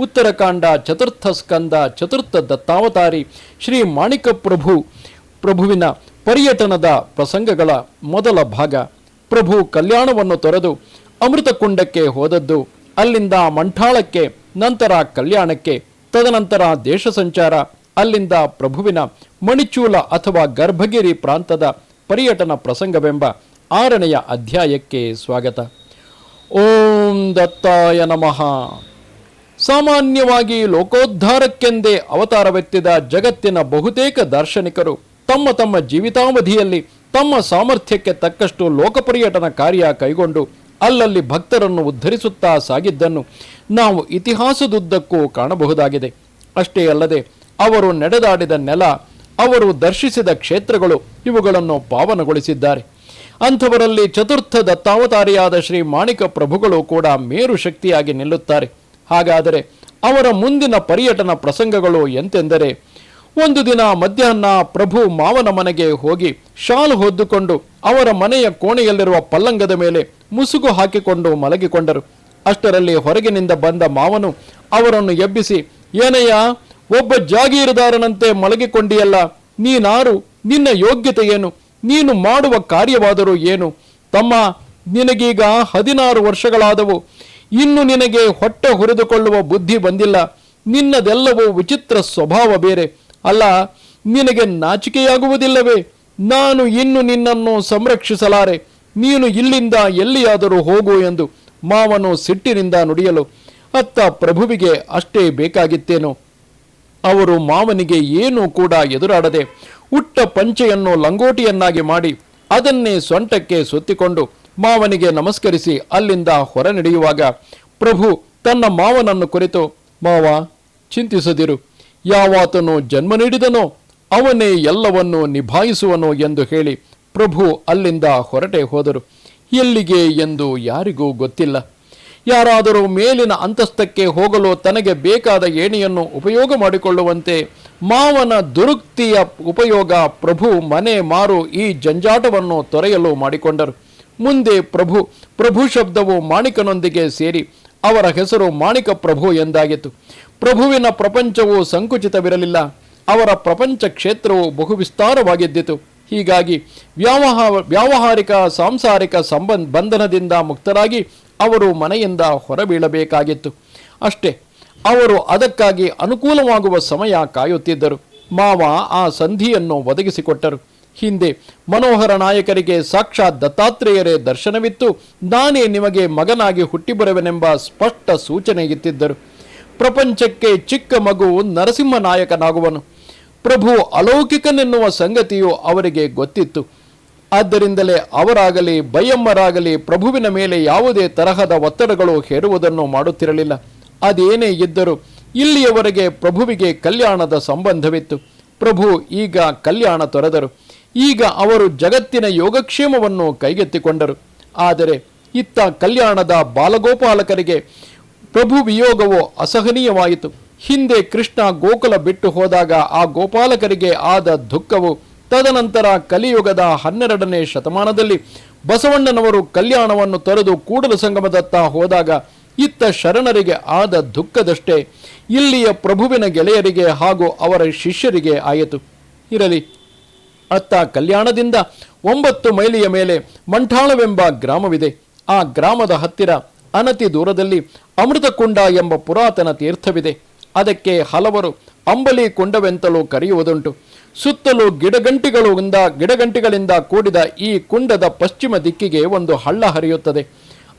ಉತ್ತರಕಾಂಡ, ಚತುರ್ಥ ಸ್ಕಂದ, ಚತುರ್ಥ ದತ್ತಾವತಾರಿ, ಶ್ರೀ ಮಾಣಿಕ ಪ್ರಭು ಪ್ರಭುವಿನ ಪರ್ಯಟನದ ಪ್ರಸಂಗಗಳ ಮೊದಲ ಭಾಗ. ಪ್ರಭು ಕಲ್ಯಾಣವನ್ನು ತೊರೆದು ಅಮೃತಕುಂಡಕ್ಕೆ ಹೋದದ್ದು. ಅಲ್ಲಿಂದ ಮಂಠಾಳಕ್ಕೆ, ನಂತರ ಕಲ್ಯಾಣಕ್ಕೆ, ತದನಂತರ ದೇಶ ಸಂಚಾರ. ಅಲ್ಲಿಂದ ಪ್ರಭುವಿನ ಮಣಿಚೂಲ ಅಥವಾ ಗರ್ಭಗಿರಿ ಪ್ರಾಂತದ ಪರ್ಯಟನ ಪ್ರಸಂಗವೆಂಬ ಆರನೆಯ ಅಧ್ಯಾಯಕ್ಕೆ ಸ್ವಾಗತ. ಓಂ ದತ್ತಾಯ ನಮಃ. ಸಾಮಾನ್ಯವಾಗಿ ಲೋಕೋದ್ಧಾರಕ್ಕೆಂದೇ ಅವತಾರವೆತ್ತಿದ ಜಗತ್ತಿನ ಬಹುತೇಕ ದಾರ್ಶನಿಕರು ತಮ್ಮ ತಮ್ಮ ಜೀವಿತಾವಧಿಯಲ್ಲಿ ತಮ್ಮ ಸಾಮರ್ಥ್ಯಕ್ಕೆ ತಕ್ಕಷ್ಟು ಲೋಕಪರ್ಯಟನ ಕಾರ್ಯ ಕೈಗೊಂಡು ಅಲ್ಲಲ್ಲಿ ಭಕ್ತರನ್ನು ಉದ್ಧರಿಸುತ್ತಾ ಸಾಗಿದ್ದನ್ನು ನಾವು ಇತಿಹಾಸದುದ್ದಕ್ಕೂ ಕಾಣಬಹುದಾಗಿದೆ. ಅಷ್ಟೇ ಅಲ್ಲದೆ ಅವರು ನಡೆದಾಡಿದ ನೆಲ, ಅವರು ದರ್ಶಿಸಿದ ಕ್ಷೇತ್ರಗಳು ಇವುಗಳನ್ನು ಪಾವನಗೊಳಿಸಿದ್ದಾರೆ. ಅಂಥವರಲ್ಲಿ ಚತುರ್ಥ ದತ್ತಾವತಾರಿಯಾದ ಶ್ರೀ ಮಾಣಿಕ ಪ್ರಭುಗಳು ಕೂಡ ಮೇರು ಶಕ್ತಿಯಾಗಿ ನಿಲ್ಲುತ್ತಾರೆ. ಹಾಗಾದರೆ ಅವರ ಮುಂದಿನ ಪರ್ಯಟನ ಪ್ರಸಂಗಗಳು ಎಂತೆಂದರೆ, ಒಂದು ದಿನ ಮಧ್ಯಾಹ್ನ ಪ್ರಭು ಮಾವನ ಮನೆಗೆ ಹೋಗಿ ಶಾಲು ಹೊದ್ದುಕೊಂಡು ಅವರ ಮನೆಯ ಕೋಣೆಯಲ್ಲಿರುವ ಪಲ್ಲಂಗದ ಮೇಲೆ ಮುಸುಗು ಹಾಕಿಕೊಂಡು ಮಲಗಿಕೊಂಡರು. ಅಷ್ಟರಲ್ಲಿ ಹೊರಗಿನಿಂದ ಬಂದ ಮಾವನು ಅವರನ್ನು ಎಬ್ಬಿಸಿ ಏನಯ್ಯ ಒಬ್ಬ ಜಾಗೀರದಾರನಂತೆ ಮಲಗಿಕೊಂಡಿಯಲ್ಲ, ನೀನಾರು ನಿನ್ನ ಯೋಗ್ಯತೆ ಏನು? ನೀನು ಮಾಡುವ ಕಾರ್ಯವಾದರೂ ಏನು? ತಮ್ಮ, ನಿನಗೀಗ ಹದಿನಾರು ವರ್ಷಗಳಾದವು ಇನ್ನು ನಿನಗೆ ಹೊಟ್ಟೆ ಹುರಿದುಕೊಳ್ಳುವ ಬುದ್ಧಿ ಬಂದಿಲ್ಲ. ನಿನ್ನದೆಲ್ಲವೂ ವಿಚಿತ್ರ ಸ್ವಭಾವ ಬೇರೆ. ಅಲ್ಲ, ನಿನಗೆ ನಾಚಿಕೆಯಾಗುವುದಿಲ್ಲವೇ? ನಾನು ಇನ್ನು ನಿನ್ನನ್ನು ಸಂರಕ್ಷಿಸಲಾರೆ. ನೀನು ಇಲ್ಲಿಂದ ಎಲ್ಲಿಯಾದರೂ ಹೋಗು ಎಂದು ಮಾವನು ಸಿಟ್ಟಿನಿಂದ ನುಡಿಯಲು, ಅತ್ತ ಪ್ರಭುವಿಗೆ ಅಷ್ಟೇ ಬೇಕಾಗಿತ್ತೇನು? ಅವರು ಮಾವನಿಗೆ ಏನೂ ಕೂಡ ಎದುರಾಡದೆ ಉಟ್ಟ ಪಂಚೆಯನ್ನು ಲಂಗೋಟಿಯನ್ನಾಗಿ ಮಾಡಿ, ಅದನ್ನೇ ಸೊಂಟಕ್ಕೆ ಸುತ್ತಿಕೊಂಡು ಮಾವನಿಗೆ ನಮಸ್ಕರಿಸಿ ಅಲ್ಲಿಂದ ಹೊರ ನಡೆಯುವಾಗ ಪ್ರಭು ತನ್ನ ಮಾವನನ್ನು ಕುರಿತು, ಮಾವ, ಚಿಂತಿಸದಿರು. ಯಾವಾತನು ಜನ್ಮ ನೀಡಿದನೋ ಅವನೇ ಎಲ್ಲವನ್ನೂ ನಿಭಾಯಿಸುವನು ಎಂದು ಹೇಳಿ ಪ್ರಭು ಅಲ್ಲಿಂದ ಹೊರಟೆ ಹೋದರು. ಎಲ್ಲಿಗೆ ಎಂದು ಯಾರಿಗೂ ಗೊತ್ತಿಲ್ಲ. ಯಾರಾದರೂ ಮೇಲಿನ ಅಂತಸ್ತಕ್ಕೆ ಹೋಗಲು ತನಗೆ ಬೇಕಾದ ಏಣಿಯನ್ನು ಉಪಯೋಗ ಮಾಡಿಕೊಳ್ಳುವಂತೆ ಮಾವನ ದುರುಕ್ತಿಯ ಉಪಯೋಗ ಪ್ರಭು ಮನೆ ಮಾರು ಈ ಜಂಜಾಟವನ್ನು ತೊರೆಯಲು ಮಾಡಿಕೊಂಡರು. ಮುಂದೆ ಪ್ರಭು ಪ್ರಭು ಶಬ್ದವು ಮಾಣಿಕನೊಂದಿಗೆ ಸೇರಿ ಅವರ ಹೆಸರು ಮಾಣಿಕ ಪ್ರಭು ಎಂದಾಗಿತ್ತು. ಪ್ರಭುವಿನ ಪ್ರಪಂಚವು ಸಂಕುಚಿತವಿರಲಿಲ್ಲ. ಅವರ ಪ್ರಪಂಚ ಕ್ಷೇತ್ರವು ಬಹು ವಿಸ್ತಾರವಾಗಿದ್ದಿತು ಹೀಗಾಗಿ ವ್ಯಾವಹ ವ್ಯಾವಹಾರಿಕ, ಸಾಂಸಾರಿಕ ಸಂಬಂಧ, ಬಂಧನದಿಂದ ಮುಕ್ತರಾಗಿ ಅವರು ಮನೆಯಿಂದ ಹೊರಬೀಳಬೇಕಾಗಿತ್ತು. ಅಷ್ಟೇ, ಅವರು ಅದಕ್ಕಾಗಿ ಅನುಕೂಲವಾಗುವ ಸಮಯ ಕಾಯುತ್ತಿದ್ದರು. ಮಾವ ಆ ಸಂಧಿಯನ್ನು ಒದಗಿಸಿಕೊಟ್ಟರು. ಹಿಂದೆ ಮನೋಹರ ನಾಯಕರಿಗೆ ಸಾಕ್ಷಾತ್ ದತ್ತಾತ್ರೇಯರೇ ದರ್ಶನವಿತ್ತು. ನಾನೇ ನಿಮಗೆ ಮಗನಾಗಿ ಹುಟ್ಟಿ ಬರುವೆನೆಂಬ ಸ್ಪಷ್ಟ ಸೂಚನೆ ಇತ್ತಿದ್ದರು. ಪ್ರಪಂಚಕ್ಕೆ ಚಿಕ್ಕ ಮಗು ನರಸಿಂಹ ನಾಯಕನಾಗುವನು. ಪ್ರಭು ಅಲೌಕಿಕನೆನ್ನುವ ಸಂಗತಿಯು ಅವರಿಗೆ ಗೊತ್ತಿತ್ತು. ಆದ್ದರಿಂದಲೇ ಅವರಾಗಲಿ ಬಯ್ಯಮ್ಮರಾಗಲಿ ಪ್ರಭುವಿನ ಮೇಲೆ ಯಾವುದೇ ತರಹದ ಒತ್ತಡಗಳು ಹೇರುವುದನ್ನು ಮಾಡುತ್ತಿರಲಿಲ್ಲ. ಅದೇನೇ ಇದ್ದರೂ ಇಲ್ಲಿಯವರೆಗೆ ಪ್ರಭುವಿಗೆ ಕಲ್ಯಾಣದ ಸಂಬಂಧವಿತ್ತು. ಪ್ರಭು ಈಗ ಕಲ್ಯಾಣ ತೊರೆದರು. ಈಗ ಅವರು ಜಗತ್ತಿನ ಯೋಗಕ್ಷೇಮವನ್ನು ಕೈಗೆತ್ತಿಕೊಂಡರು. ಆದರೆ ಇತ್ತ ಕಲ್ಯಾಣದ ಬಾಲಗೋಪಾಲಕರಿಗೆ ಪ್ರಭು ವಿಯೋಗವು ಅಸಹನೀಯವಾಯಿತು. ಹಿಂದೆ ಕೃಷ್ಣ ಗೋಕುಲ ಬಿಟ್ಟು ಹೋದಾಗ ಆ ಗೋಪಾಲಕರಿಗೆ ಆದ ದುಃಖವು ತದನಂತರ ಕಲಿಯುಗದ ಹನ್ನೆರಡನೇ ಶತಮಾನದಲ್ಲಿ ಬಸವಣ್ಣನವರು ಕಲ್ಯಾಣವನ್ನು ತೊರೆದು ಕೂಡಲ ಸಂಗಮದತ್ತ ಹೋದಾಗ ಇತ್ತ ಶರಣರಿಗೆ ಆದ ದುಃಖದಷ್ಟೇ ಇಲ್ಲಿಯ ಪ್ರಭುವಿನ ಗೆಳೆಯರಿಗೆ ಹಾಗೂ ಅವರ ಶಿಷ್ಯರಿಗೆ ಆಯಿತು. ಇರಲಿ. ಅತ್ತ ಕಲ್ಯಾಣದಿಂದ ಒಂಬತ್ತು ಮೈಲಿಯ ಮೇಲೆ ಮಂಠಾಳವೆಂಬ ಗ್ರಾಮವಿದೆ. ಆ ಗ್ರಾಮದ ಹತ್ತಿರ ಅನತಿ ದೂರದಲ್ಲಿ ಅಮೃತಕುಂಡ ಎಂಬ ಪುರಾತನ ತೀರ್ಥವಿದೆ. ಅದಕ್ಕೆ ಹಲವರು ಅಂಬಲಿ ಕುಂಡವೆಂತಲೂ ಕರೆಯುವುದುಂಟು. ಸುತ್ತಲೂ ಗಿಡಗಂಟಿಗಳಿಂದ ಗಿಡಗಂಟಿಗಳಿಂದ ಕೂಡಿದ ಈ ಕುಂಡದ ಪಶ್ಚಿಮ ದಿಕ್ಕಿಗೆ ಒಂದು ಹಳ್ಳ ಹರಿಯುತ್ತದೆ.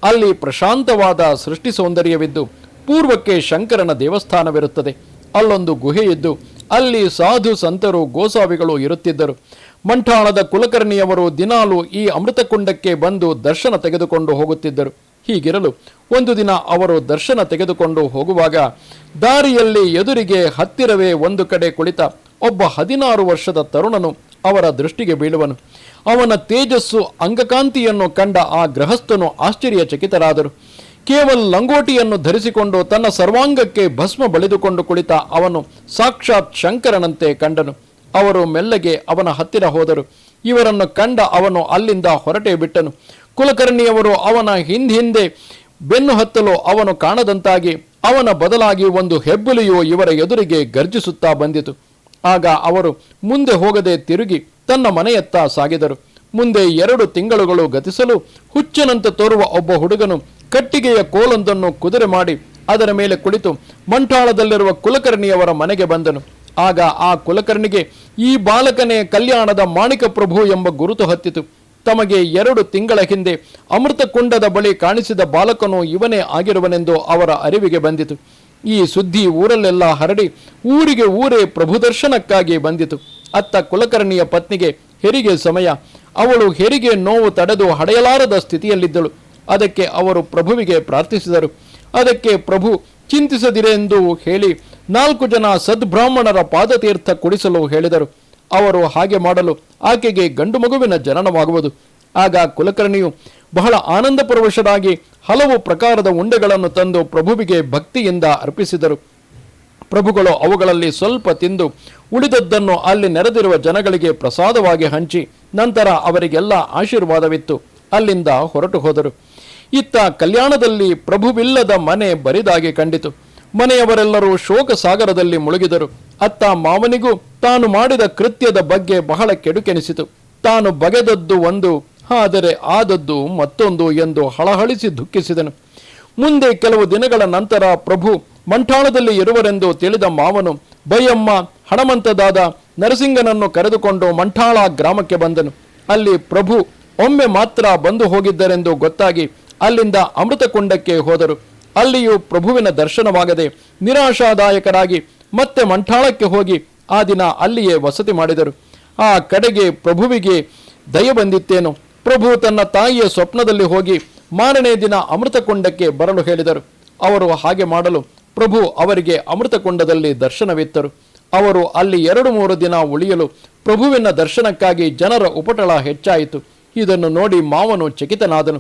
ಅಲ್ಲಿ ಪ್ರಶಾಂತವಾದ ಸೃಷ್ಟಿ ಸೌಂದರ್ಯವಿದ್ದು, ಪೂರ್ವಕ್ಕೆ ಶಂಕರನ ದೇವಸ್ಥಾನವಿರುತ್ತದೆ. ಅಲ್ಲೊಂದು ಗುಹೆಯಿದ್ದು, ಅಲ್ಲಿ ಸಾಧು ಸಂತರು ಗೋಸಾವಿಗಳು ಇರುತ್ತಿದ್ದರು. ಮಂಠಾಣದ ಕುಲಕರ್ಣಿಯವರು ದಿನಾಲು ಈ ಅಮೃತಕುಂಡಕ್ಕೆ ಬಂದು ದರ್ಶನ ತೆಗೆದುಕೊಂಡು ಹೋಗುತ್ತಿದ್ದರು. ಹೀಗಿರಲು ಒಂದು ದಿನ ಅವರು ದರ್ಶನ ತೆಗೆದುಕೊಂಡು ಹೋಗುವಾಗ ದಾರಿಯಲ್ಲಿ ಎದುರಿಗೆ ಹತ್ತಿರವೇ ಒಂದು ಕಡೆ ಕುಳಿತ ಒಬ್ಬ ಹದಿನಾರು ವರ್ಷದ ತರುಣನು ಅವರ ದೃಷ್ಟಿಗೆ ಬೀಳುವನು. ಅವನ ತೇಜಸ್ಸು ಅಂಗಕಾಂತಿಯನ್ನು ಕಂಡ ಆ ಗೃಹಸ್ಥನು ಆಶ್ಚರ್ಯಚಕಿತರಾದರು. ಕೇವಲ ಲಂಗೋಟಿಯನ್ನು ಧರಿಸಿಕೊಂಡು ತನ್ನ ಸರ್ವಾಂಗಕ್ಕೆ ಭಸ್ಮ ಬಳಿದುಕೊಂಡು ಕುಳಿತ ಅವನು ಸಾಕ್ಷಾತ್ ಶಂಕರನಂತೆ ಕಂಡನು. ಅವರು ಮೆಲ್ಲಗೆ ಅವನ ಹತ್ತಿರ ಹೋದರು. ಇವರನ್ನು ಕಂಡ ಅವನು ಅಲ್ಲಿಂದ ಹೊರಟೇ ಬಿಟ್ಟನು. ಕುಲಕರ್ಣಿಯವರು ಅವನ ಹಿಂದೆ ಬೆನ್ನು ಹತ್ತಲು ಅವನು ಕಾಣದಂತಾಗಿ ಅವನ ಬದಲಾಗಿ ಒಂದು ಹೆಬ್ಬುಲಿಯು ಇವರ ಎದುರಿಗೆ ಗರ್ಜಿಸುತ್ತಾ ಬಂದಿತು. ಆಗ ಅವರು ಮುಂದೆ ಹೋಗದೆ ತಿರುಗಿ ತನ್ನ ಮನೆಯತ್ತ ಸಾಗಿದರು. ಮುಂದೆ ಎರಡು ತಿಂಗಳುಗಳು ಗತಿಸಲು ಹುಚ್ಚನಂತೆ ತೋರುವ ಒಬ್ಬ ಹುಡುಗನು ಕಟ್ಟಿಗೆಯ ಕೋಲೊಂದನ್ನು ಕುದುರೆ ಮಾಡಿ ಅದರ ಮೇಲೆ ಕುಳಿತು ಮಂಟಾಳದಲ್ಲಿರುವ ಕುಲಕರ್ಣಿಯವರ ಮನೆಗೆ ಬಂದನು. ಆಗ ಆ ಕುಲಕರ್ಣಿಗೆ, ಈ ಬಾಲಕನೇ ಕಲ್ಯಾಣದ ಮಾಣಿಕ ಪ್ರಭು ಎಂಬ ಗುರುತು ಹತ್ತಿತು. ತಮಗೆ ಎರಡು ತಿಂಗಳ ಹಿಂದೆ ಅಮೃತಕುಂಡದ ಬಳಿ ಕಾಣಿಸಿದ ಬಾಲಕನು ಇವನೇ ಆಗಿರುವನೆಂದು ಅವರ ಅರಿವಿಗೆ ಬಂದಿತು. ಈ ಸುದ್ದಿ ಊರಲ್ಲೆಲ್ಲ ಹರಡಿ ಊರಿಗೆ ಊರೇ ಪ್ರಭುದರ್ಶನಕ್ಕಾಗಿ ಬಂದಿತು. ಅತ್ತ ಕುಲಕರ್ಣಿಯ ಪತ್ನಿಗೆ ಹೆರಿಗೆ ಸಮಯ. ಅವಳು ಹೆರಿಗೆ ನೋವು ತಡೆದು ಹಡೆಯಲಾರದ ಸ್ಥಿತಿಯಲ್ಲಿದ್ದಳು. ಅದಕ್ಕೆ ಅವರು ಪ್ರಭುವಿಗೆ ಪ್ರಾರ್ಥಿಸಿದರು. ಅದಕ್ಕೆ ಪ್ರಭು, ಚಿಂತಿಸದಿರೆಂದು ಹೇಳಿ ನಾಲ್ಕು ಜನ ಸದ್ಬ್ರಾಹ್ಮಣರ ಪಾದತೀರ್ಥ ಕುಡಿಸಲು ಹೇಳಿದರು. ಅವರು ಹಾಗೆ ಮಾಡಲು ಆಕೆಗೆ ಗಂಡು ಮಗುವಿನ ಜನನವಾಗುವುದು. ಆಗ ಕುಲಕರ್ಣಿಯು ಬಹಳ ಆನಂದಪರವಶರಾಗಿ ಹಲವು ಪ್ರಕಾರದ ಉಂಡೆಗಳನ್ನು ತಂದು ಪ್ರಭುವಿಗೆ ಭಕ್ತಿಯಿಂದ ಅರ್ಪಿಸಿದರು. ಪ್ರಭುಗಳು ಅವುಗಳಲ್ಲಿ ಸ್ವಲ್ಪ ತಿಂದು ಉಳಿದದ್ದನ್ನು ಅಲ್ಲಿ ನೆರೆದಿರುವ ಜನಗಳಿಗೆ ಪ್ರಸಾದವಾಗಿ ಹಂಚಿ ನಂತರ ಅವರಿಗೆಲ್ಲ ಆಶೀರ್ವಾದವಿತ್ತು. ಅಲ್ಲಿಂದ ಹೊರಟು ಹೋದರು. ಇತ್ತ ಕಲ್ಯಾಣದಲ್ಲಿ ಪ್ರಭುವಿಲ್ಲದ ಮನೆ ಬರಿದಾಗಿ ಕಂಡಿತು. ಮನೆಯವರೆಲ್ಲರೂ ಶೋಕ ಸಾಗರದಲ್ಲಿ ಮುಳುಗಿದರು. ಅತ್ತ ಮಾವನಿಗೂ ತಾನು ಮಾಡಿದ ಕೃತ್ಯದ ಬಗ್ಗೆ ಬಹಳ ಕೆಡುಕೆನಿಸಿತು. ತಾನು ಬಗೆದದ್ದು ಒಂದು, ಆದರೆ ಆದದ್ದು ಮತ್ತೊಂದು ಎಂದು ಹಳಹಳಿಸಿ ದುಃಖಿಸಿದನು. ಮುಂದೆ ಕೆಲವು ದಿನಗಳ ನಂತರ ಪ್ರಭು ಮಂಠಾಳದಲ್ಲಿ ಇರುವರೆಂದು ತಿಳಿದ ಮಾವನು, ಬೈಯಮ್ಮ, ಹಣಮಂತದಾದ ನರಸಿಂಗನನ್ನು ಕರೆದುಕೊಂಡು ಮಂಠಾಳ ಗ್ರಾಮಕ್ಕೆ ಬಂದನು. ಅಲ್ಲಿ ಪ್ರಭು ಒಮ್ಮೆ ಮಾತ್ರ ಬಂದು ಹೋಗಿದ್ದರೆಂದು ಗೊತ್ತಾಗಿ ಅಲ್ಲಿಂದ ಅಮೃತಕುಂಡಕ್ಕೆ ಹೋದರು. ಅಲ್ಲಿಯೂ ಪ್ರಭುವಿನ ದರ್ಶನವಾಗದೆ ನಿರಾಶಾದಾಯಕರಾಗಿ ಮತ್ತೆ ಮಂಠಾಳಕ್ಕೆ ಹೋಗಿ ಆ ದಿನ ಅಲ್ಲಿಯೇ ವಸತಿ ಮಾಡಿದರು. ಆ ಕಡೆಗೆ ಪ್ರಭುವಿಗೆ ದಯ ಬಂದಿತ್ತೇನು? ಪ್ರಭು ತನ್ನ ತಾಯಿಯ ಸ್ವಪ್ನದಲ್ಲಿ ಹೋಗಿ ಮಾರನೇ ದಿನ ಅಮೃತಕೊಂಡಕ್ಕೆ ಬರಲು ಹೇಳಿದರು. ಅವರು ಹಾಗೆ ಮಾಡಲು ಪ್ರಭು ಅವರಿಗೆ ಅಮೃತಕೊಂಡದಲ್ಲಿ ದರ್ಶನವಿತ್ತರು. ಅವರು ಅಲ್ಲಿ ಎರಡು ಮೂರು ದಿನ ಉಳಿಯಲು ಪ್ರಭುವಿನ ದರ್ಶನಕ್ಕಾಗಿ ಜನರ ಉಪಟಳ ಹೆಚ್ಚಾಯಿತು. ಇದನ್ನು ನೋಡಿ ಮಾವನು ಚಕಿತನಾದನು.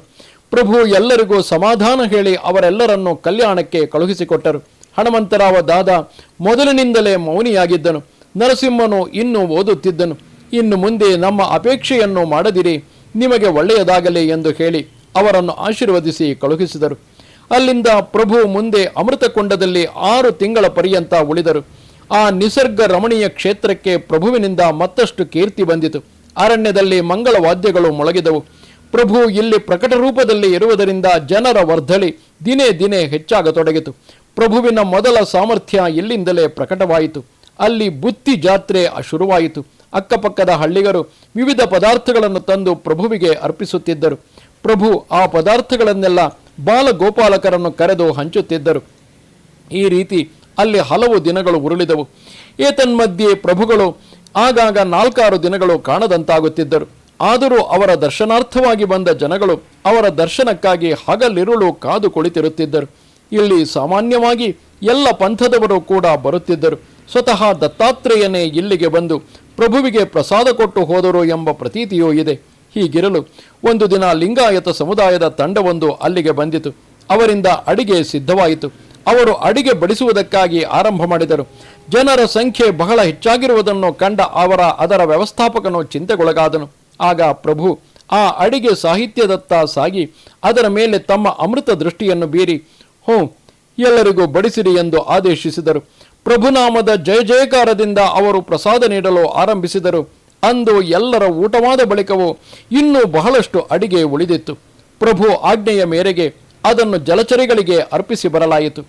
ಪ್ರಭು ಎಲ್ಲರಿಗೂ ಸಮಾಧಾನ ಹೇಳಿ ಅವರೆಲ್ಲರನ್ನು ಕಲ್ಯಾಣಕ್ಕೆ ಕಳುಹಿಸಿಕೊಟ್ಟರು. ಹನುಮಂತರಾವ ದಾದ ಮೊದಲಿನಿಂದಲೇ ಮೌನಿಯಾಗಿದ್ದನು. ನರಸಿಂಹನು ಇನ್ನೂ ಓದುತ್ತಿದ್ದನು. ಇನ್ನು ಮುಂದೆ ನಮ್ಮ ಅಪೇಕ್ಷೆಯನ್ನು ಮಾಡದಿರಿ. ನಿಮಗೆ ಒಳ್ಳೆಯದಾಗಲಿ ಎಂದು ಹೇಳಿ ಅವರನ್ನು ಆಶೀರ್ವದಿಸಿ ಕಳುಹಿಸಿದರು. ಅಲ್ಲಿಂದ ಪ್ರಭು ಮುಂದೆ ಅಮೃತಕೊಂಡದಲ್ಲಿ ಆರು ತಿಂಗಳ ಪರ್ಯಂತ ಉಳಿದರು. ಆ ನಿಸರ್ಗ ರಮಣೀಯ ಕ್ಷೇತ್ರಕ್ಕೆ ಪ್ರಭುವಿನಿಂದ ಮತ್ತಷ್ಟು ಕೀರ್ತಿ ಬಂದಿತು. ಅರಣ್ಯದಲ್ಲಿ ಮಂಗಳ ವಾದ್ಯಗಳು ಮೊಳಗಿದವು. ಪ್ರಭು ಇಲ್ಲಿ ಪ್ರಕಟ ರೂಪದಲ್ಲಿ ಇರುವುದರಿಂದ ಜನರ ವರ್ಧಳಿ ದಿನೇ ದಿನೇ ಹೆಚ್ಚಾಗತೊಡಗಿತು. ಪ್ರಭುವಿನ ಮೊದಲ ಸಾಮರ್ಥ್ಯ ಇಲ್ಲಿಂದಲೇ ಪ್ರಕಟವಾಯಿತು. ಅಲ್ಲಿ ಬುತ್ತಿ ಜಾತ್ರೆ ಶುರುವಾಯಿತು. ಅಕ್ಕಪಕ್ಕದ ಹಳ್ಳಿಗರು ವಿವಿಧ ಪದಾರ್ಥಗಳನ್ನು ತಂದು ಪ್ರಭುವಿಗೆ ಅರ್ಪಿಸುತ್ತಿದ್ದರು. ಪ್ರಭು ಆ ಪದಾರ್ಥಗಳನ್ನೆಲ್ಲ ಬಾಲಗೋಪಾಲಕರನ್ನು ಕರೆದು ಹಂಚುತ್ತಿದ್ದರು. ಈ ರೀತಿ ಅಲ್ಲಿ ಹಲವು ದಿನಗಳು ಉರುಳಿದವು. ಏತನ್ಮಧ್ಯೆ ಪ್ರಭುಗಳು ಆಗಾಗ ನಾಲ್ಕಾರು ದಿನಗಳು ಕಾಣದಂತಾಗುತ್ತಿದ್ದರು. ಆದರೂ ಅವರ ದರ್ಶನಾರ್ಥವಾಗಿ ಬಂದ ಜನಗಳು ಅವರ ದರ್ಶನಕ್ಕಾಗಿ ಹಗಲಿರುಳು ಕಾದು ಕುಳಿತಿರುತ್ತಿದ್ದರು. ಇಲ್ಲಿ ಸಾಮಾನ್ಯವಾಗಿ ಎಲ್ಲ ಪಂಥದವರು ಕೂಡ ಬರುತ್ತಿದ್ದರು. ಸ್ವತಃ ದತ್ತಾತ್ರೇಯನೇ ಇಲ್ಲಿಗೆ ಬಂದು ಪ್ರಭುವಿಗೆ ಪ್ರಸಾದ ಕೊಟ್ಟು ಹೋದರು ಎಂಬ ಪ್ರತೀತಿಯೂ ಇದೆ. ಹೀಗಿರಲು ಒಂದು ದಿನ ಲಿಂಗಾಯತ ಸಮುದಾಯದ ತಂಡವೊಂದು ಅಲ್ಲಿಗೆ ಬಂದಿತು. ಅವರಿಂದ ಅಡಿಗೆ ಸಿದ್ಧವಾಯಿತು. ಅವರು ಅಡಿಗೆ ಬಡಿಸುವುದಕ್ಕಾಗಿ ಆರಂಭ ಮಾಡಿದರು. ಜನರ ಸಂಖ್ಯೆ ಬಹಳ ಹೆಚ್ಚಾಗಿರುವುದನ್ನು ಕಂಡ ಅವರ ಅದರ ವ್ಯವಸ್ಥಾಪಕನು ಚಿಂತೆಗೊಳಗಾದನು. ಆಗ ಪ್ರಭು, ಆ ಅಡಿಗೆ ಸಾಹಿತ್ಯದತ್ತ ಸಾಗಿ, ಅದರ ಮೇಲೆ ತಮ್ಮ ಅಮೃತ ದೃಷ್ಟಿಯನ್ನು ಬೀರಿ, ಹ್ಞೂ, ಎಲ್ಲರಿಗೂ ಬಡಿಸಿರಿ ಎಂದು ಆದೇಶಿಸಿದರು. ಪ್ರಭುನಾಮದ ಜಯ ಜಯಕಾರದಿಂದ ಅವರು ಪ್ರಸಾದ ನೀಡಲು ಆರಂಭಿಸಿದರು. ಅಂದು ಎಲ್ಲರ ಊಟವಾದ ಬಳಿಕವೂ ಇನ್ನೂ ಬಹಳಷ್ಟು ಅಡಿಗೆ ಉಳಿದಿತ್ತು. ಪ್ರಭು ಆಜ್ಞೆಯ ಮೇರೆಗೆ ಅದನ್ನು ಜಲಚರಿಗಳಿಗೆ ಅರ್ಪಿಸಿ ಬರಲಾಯಿತು.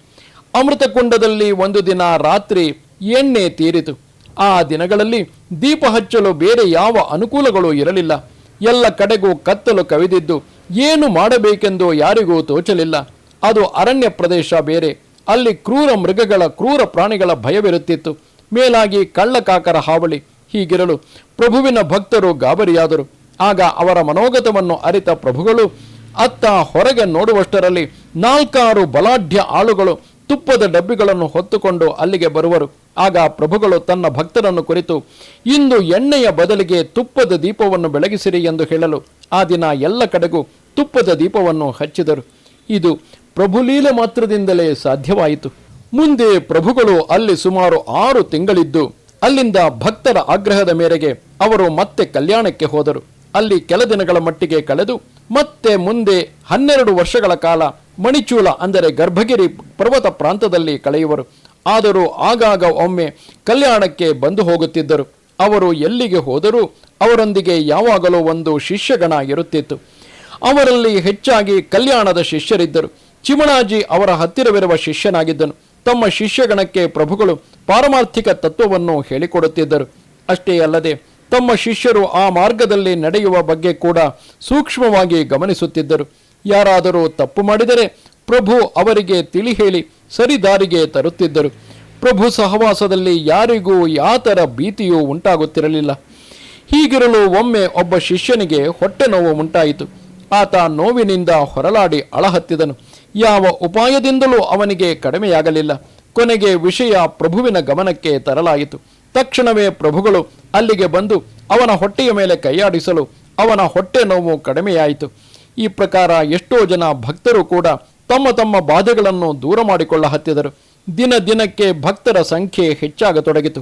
ಅಮೃತಕುಂಡದಲ್ಲಿ ಒಂದು ದಿನ ರಾತ್ರಿ ಎಣ್ಣೆ ತೀರಿತು. ಆ ದಿನಗಳಲ್ಲಿ ದೀಪ ಹಚ್ಚಲು ಬೇರೆ ಯಾವ ಅನುಕೂಲಗಳು ಇರಲಿಲ್ಲ. ಎಲ್ಲ ಕಡೆಗೂ ಕತ್ತಲು ಕವಿದಿದ್ದು ಏನು ಮಾಡಬೇಕೆಂದು ಯಾರಿಗೂ ತೋಚಲಿಲ್ಲ. ಅದು ಅರಣ್ಯ ಪ್ರದೇಶ ಬೇರೆ. ಅಲ್ಲಿ ಕ್ರೂರ ಮೃಗಗಳ ಕ್ರೂರ ಪ್ರಾಣಿಗಳ ಭಯವಿರುತ್ತಿತ್ತು. ಮೇಲಾಗಿ ಕಳ್ಳಕಾಕರ ಹಾವಳಿ. ಹೀಗಿರಲು ಪ್ರಭುವಿನ ಭಕ್ತರು ಗಾಬರಿಯಾದರು. ಆಗ ಅವರ ಮನೋಗತವನ್ನು ಅರಿತ ಪ್ರಭುಗಳು, ಅತ್ತ ಹೊರಗೆ ನೋಡುವಷ್ಟರಲ್ಲಿ ನಾಲ್ಕಾರು ಬಲಾಢ್ಯ ಆಳುಗಳು ತುಪ್ಪದ ಡಬ್ಬಿಗಳನ್ನು ಹೊತ್ತುಕೊಂಡು ಅಲ್ಲಿಗೆ ಬರುವರು. ಆಗ ಪ್ರಭುಗಳು ತನ್ನ ಭಕ್ತರನ್ನು ಕುರಿತು, ಇಂದು ಎಣ್ಣೆಯ ಬದಲಿಗೆ ತುಪ್ಪದ ದೀಪವನ್ನು ಬೆಳಗಿಸಿರಿ ಎಂದು ಹೇಳಲು. ಆ ದಿನ ಎಲ್ಲ ಕಡೆಗೂ ತುಪ್ಪದ ದೀಪವನ್ನು ಹಚ್ಚಿದರು. ಇದು ಪ್ರಭುಲೀಲೆ ಮಾತ್ರದಿಂದಲೇ ಸಾಧ್ಯವಾಯಿತು. ಮುಂದೆ ಪ್ರಭುಗಳು ಅಲ್ಲಿ ಸುಮಾರು ಆರು ತಿಂಗಳಿದ್ದು ಅಲ್ಲಿಂದ ಭಕ್ತರ ಆಗ್ರಹದ ಮೇರೆಗೆ ಅವರು ಮತ್ತೆ ಕಲ್ಯಾಣಕ್ಕೆ ಹೋದರು. ಅಲ್ಲಿ ಕೆಲ ದಿನಗಳ ಮಟ್ಟಿಗೆ ಕಳೆದು ಮತ್ತೆ ಮುಂದೆ ಹನ್ನೆರಡು ವರ್ಷಗಳ ಕಾಲ ಮಣಿಚೂಲ ಅಂದರೆ ಗರ್ಭಗಿರಿ ಪರ್ವತ ಪ್ರಾಂತದಲ್ಲಿ ಕಳೆಯುವರು. ಆದರೂ ಆಗಾಗ ಒಮ್ಮೆ ಕಲ್ಯಾಣಕ್ಕೆ ಬಂದು ಹೋಗುತ್ತಿದ್ದರು. ಅವರು ಎಲ್ಲಿಗೆ ಹೋದರೂ ಅವರೊಂದಿಗೆ ಯಾವಾಗಲೂ ಒಂದು ಶಿಷ್ಯಗಣ ಇರುತ್ತಿತ್ತು. ಅವರಲ್ಲಿ ಹೆಚ್ಚಾಗಿ ಕಲ್ಯಾಣದ ಶಿಷ್ಯರಿದ್ದರು. ಚಿಮಣಾಜಿ ಅವರ ಹತ್ತಿರವಿರುವ ಶಿಷ್ಯನಾಗಿದ್ದನು. ತಮ್ಮ ಶಿಷ್ಯಗಣಕ್ಕೆ ಪ್ರಭುಗಳು ಪಾರಮಾರ್ಥಿಕ ತತ್ವವನ್ನು ಹೇಳಿಕೊಡುತ್ತಿದ್ದರು. ಅಷ್ಟೇ ಅಲ್ಲದೆ ತಮ್ಮ ಶಿಷ್ಯರು ಆ ಮಾರ್ಗದಲ್ಲಿ ನಡೆಯುವ ಬಗ್ಗೆ ಕೂಡ ಸೂಕ್ಷ್ಮವಾಗಿ ಗಮನಿಸುತ್ತಿದ್ದರು. ಯಾರಾದರೂ ತಪ್ಪು ಮಾಡಿದರೆ ಪ್ರಭು ಅವರಿಗೆ ತಿಳಿ ಹೇಳಿ ಸರಿದಾರಿಗೆ ತರುತ್ತಿದ್ದರು. ಪ್ರಭು ಸಹವಾಸದಲ್ಲಿ ಯಾರಿಗೂ ಯಾತರ ಭೀತಿಯೂ ಉಂಟಾಗುತ್ತಿರಲಿಲ್ಲ. ಹೀಗಿರಲು ಒಮ್ಮೆ ಒಬ್ಬ ಶಿಷ್ಯನಿಗೆ ಹೊಟ್ಟೆ ನೋವು ಉಂಟಾಯಿತು. ಆತ ನೋವಿನಿಂದ ಹೊರಲಾಡಿ ಅಳಹತ್ತಿದನು. ಯಾವ ಉಪಾಯದಿಂದಲೂ ಅವನಿಗೆ ಕಡಿಮೆಯಾಗಲಿಲ್ಲ. ಕೊನೆಗೆ ವಿಷಯ ಪ್ರಭುವಿನ ಗಮನಕ್ಕೆ ತರಲಾಯಿತು. ತಕ್ಷಣವೇ ಪ್ರಭುಗಳು ಅಲ್ಲಿಗೆ ಬಂದು ಅವನ ಹೊಟ್ಟೆಯ ಮೇಲೆ ಕೈಯಾಡಿಸಲು ಅವನ ಹೊಟ್ಟೆ ನೋವು ಕಡಿಮೆಯಾಯಿತು. ಈ ಪ್ರಕಾರ ಎಷ್ಟೋ ಜನ ಭಕ್ತರು ಕೂಡ ತಮ್ಮ ತಮ್ಮ ಬಾಧೆಗಳನ್ನು ದೂರ ಮಾಡಿಕೊಳ್ಳ ಹತ್ತಿದರು. ದಿನ ದಿನಕ್ಕೆ ಭಕ್ತರ ಸಂಖ್ಯೆ ಹೆಚ್ಚಾಗತೊಡಗಿತು.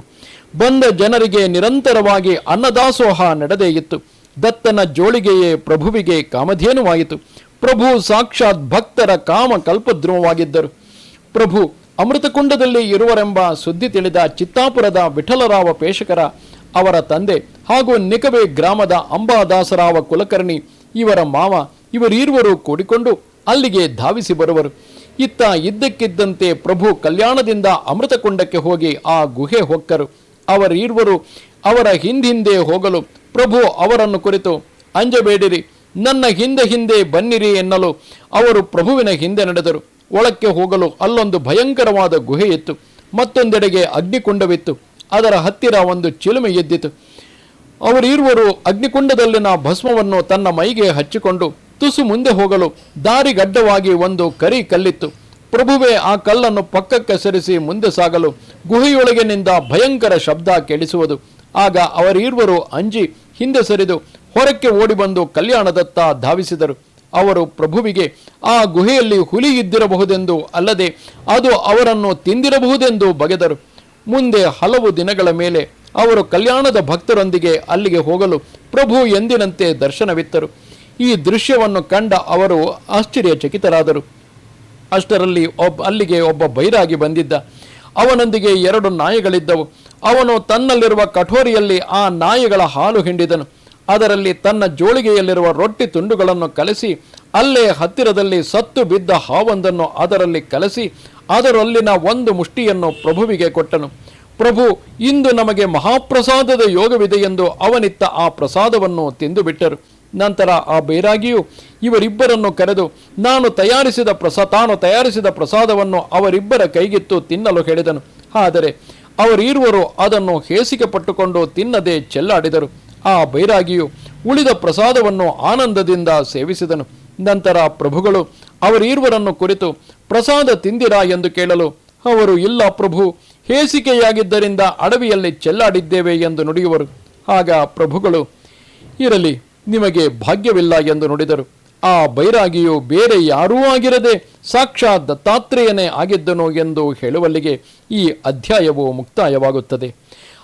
ಬಂದ ಜನರಿಗೆ ನಿರಂತರವಾಗಿ ಅನ್ನದಾಸೋಹ ನಡೆದೇ ಇತ್ತು. ದತ್ತನ ಜೋಳಿಗೆಯೇ ಪ್ರಭುವಿಗೆ ಕಾಮಧೇನುವಾಯಿತು. ಪ್ರಭು ಸಾಕ್ಷಾತ್ ಭಕ್ತರ ಕಾಮ ಕಲ್ಪದ್ರುಮವಾಗಿದ್ದರು ಪ್ರಭು ಅಮೃತಕುಂಡದಲ್ಲಿ ಇರುವರೆಂಬ ಸುದ್ದಿ ತಿಳಿದ ಚಿತ್ತಾಪುರದ ವಿಠಲರಾವ ಪೇಷಕರ ಅವರ ತಂದೆ ಹಾಗೂ ನಿಕಬೆ ಗ್ರಾಮದ ಅಂಬಾದಾಸರಾವ ಕುಲಕರ್ಣಿ ಇವರ ಮಾವ ಇವರೀರ್ವರು ಕೂಡಿಕೊಂಡು ಅಲ್ಲಿಗೆ ಧಾವಿಸಿ ಬರುವರು. ಇತ್ತ ಇದ್ದಕ್ಕಿದ್ದಂತೆ ಪ್ರಭು ಕಲ್ಯಾಣದಿಂದ ಅಮೃತಕುಂಡಕ್ಕೆ ಹೋಗಿ ಆ ಗುಹೆ ಹೊಕ್ಕರು. ಅವರೀರ್ವರು ಅವರ ಹಿಂದಿಂದೆ ಹೋಗಲು ಪ್ರಭು ಅವರನ್ನು ಕುರಿತು, ಅಂಜಬೇಡಿರಿ, ನನ್ನ ಹಿಂದೆ ಹಿಂದೆ ಬನ್ನಿರಿ ಎನ್ನಲು ಅವರು ಪ್ರಭುವಿನ ಹಿಂದೆ ನಡೆದರು. ಒಳಕ್ಕೆ ಹೋಗಲು ಅಲ್ಲೊಂದು ಭಯಂಕರವಾದ ಗುಹೆ ಇತ್ತು. ಮತ್ತೊಂದೆಡೆಗೆ ಅಗ್ನಿಕುಂಡವಿತ್ತು. ಅದರ ಹತ್ತಿರ ಒಂದು ಚಿಲುಮೆ ಎದ್ದಿತು. ಅವರಿರುವರು ಅಗ್ನಿಕುಂಡದಲ್ಲಿನ ಭಸ್ಮವನ್ನು ತನ್ನ ಮೈಗೆ ಹಚ್ಚಿಕೊಂಡು ತುಸು ಮುಂದೆ ಹೋಗಲು ದಾರಿಗಡ್ಡವಾಗಿ ಒಂದು ಕರಿ ಕಲ್ಲಿತ್ತು. ಪ್ರಭುವೇ, ಆ ಕಲ್ಲನ್ನು ಪಕ್ಕಕ್ಕೆ ಸರಿಸಿ ಮುಂದೆ ಸಾಗಲು ಗುಹೆಯೊಳಗಿನಿಂದ ಭಯಂಕರ ಶಬ್ದ ಕೇಳಿಸುವುದು. ಆಗ ಅವರಿರುವರು ಅಂಜಿ ಹಿಂದೆ ಸರಿದು ಹೊರಕ್ಕೆ ಓಡಿಬಂದು ಕಲ್ಯಾಣದತ್ತ ಧಾವಿಸಿದರು. ಅವರು ಪ್ರಭುವಿಗೆ, ಆ ಗುಹೆಯಲ್ಲಿ ಹುಲಿ ಇದ್ದಿರಬಹುದೆಂದು ಅಲ್ಲದೆ ಅದು ಅವರನ್ನು ತಿಂದಿರಬಹುದೆಂದು ಬಗೆದರು. ಮುಂದೆ ಹಲವು ದಿನಗಳ ಮೇಲೆ ಅವರು ಕಲ್ಯಾಣದ ಭಕ್ತರೊಂದಿಗೆ ಅಲ್ಲಿಗೆ ಹೋಗಲು ಪ್ರಭು ಎಂದಿನಂತೆ ದರ್ಶನವಿತ್ತರು. ಈ ದೃಶ್ಯವನ್ನು ಕಂಡ ಅವರು ಆಶ್ಚರ್ಯಚಕಿತರಾದರು. ಅಷ್ಟರಲ್ಲಿ ಒಬ್ಬ ಅಲ್ಲಿಗೆ ಒಬ್ಬ ಬೈರಾಗಿ ಬಂದಿದ್ದ. ಅವನೊಂದಿಗೆ ಎರಡು ನಾಯಿಗಳಿದ್ದವು. ಅವನು ತನ್ನಲ್ಲಿರುವ ಕಠೋರಿಯಲ್ಲಿ ಆ ನಾಯಿಗಳ ಹಾಲು ಹಿಂಡಿದನು. ಅದರಲ್ಲಿ ತನ್ನ ಜೋಳಿಗೆಯಲ್ಲಿರುವ ರೊಟ್ಟಿ ತುಂಡುಗಳನ್ನು ಕಲಸಿ, ಅಲ್ಲೇ ಹತ್ತಿರದಲ್ಲಿ ಸತ್ತು ಬಿದ್ದ ಹಾವೊಂದನ್ನು ಅದರಲ್ಲಿ ಕಲಸಿ, ಅದರಲ್ಲಿನ ಒಂದು ಮುಷ್ಟಿಯನ್ನು ಪ್ರಭುವಿಗೆ ಕೊಟ್ಟನು. ಪ್ರಭು, ಇಂದು ನಮಗೆ ಮಹಾಪ್ರಸಾದದ ಯೋಗವಿದೆ ಎಂದು ಅವನಿತ್ತ ಆ ಪ್ರಸಾದವನ್ನು ತಿಂದು ಬಿಟ್ಟರು ನಂತರ ಆ ಬೈರಾಗಿಯು ಇವರಿಬ್ಬರನ್ನು ಕರೆದು, ನಾನು ತಯಾರಿಸಿದ ಪ್ರಸಾ, ತಾನು ತಯಾರಿಸಿದ ಪ್ರಸಾದವನ್ನು ಅವರಿಬ್ಬರ ಕೈಗಿತ್ತು ತಿನ್ನಲು ಹೇಳಿದನು. ಆದರೆ ಅವರಿರುವರು ಅದನ್ನು ಹೇಸಿಗೆ ಪಟ್ಟುಕೊಂಡು ತಿನ್ನದೆ ಚೆಲ್ಲಾಡಿದರು. ಆ ಬೈರಾಗಿಯು ಉಳಿದ ಪ್ರಸಾದವನ್ನು ಆನಂದದಿಂದ ಸೇವಿಸಿದನು. ನಂತರ ಪ್ರಭುಗಳು ಅವರೀರ್ವರನ್ನು ಕುರಿತು ಪ್ರಸಾದ ತಿಂದಿರಾ ಎಂದು ಕೇಳಲು, ಅವರು, ಇಲ್ಲ ಪ್ರಭು, ಹೇಸಿಕೆಯಾಗಿದ್ದರಿಂದ ಅಡವಿಯಲ್ಲಿ ಚೆಲ್ಲಾಡಿದ್ದೇವೆ ಎಂದು ನುಡಿಯುವರು. ಆಗ ಪ್ರಭುಗಳು, ಇರಲಿ, ನಿಮಗೆ ಭಾಗ್ಯವಿಲ್ಲ ಎಂದು ನುಡಿದರು. ಆ ಬೈರಾಗಿಯು ಬೇರೆ ಯಾರೂ ಆಗಿರದೆ ಸಾಕ್ಷಾತ್ ದತ್ತಾತ್ರೇಯನೇ ಆಗಿದ್ದನು ಎಂದು ಹೇಳುವಲ್ಲಿಗೆ ಈ ಅಧ್ಯಾಯವು ಮುಕ್ತಾಯವಾಗುತ್ತದೆ.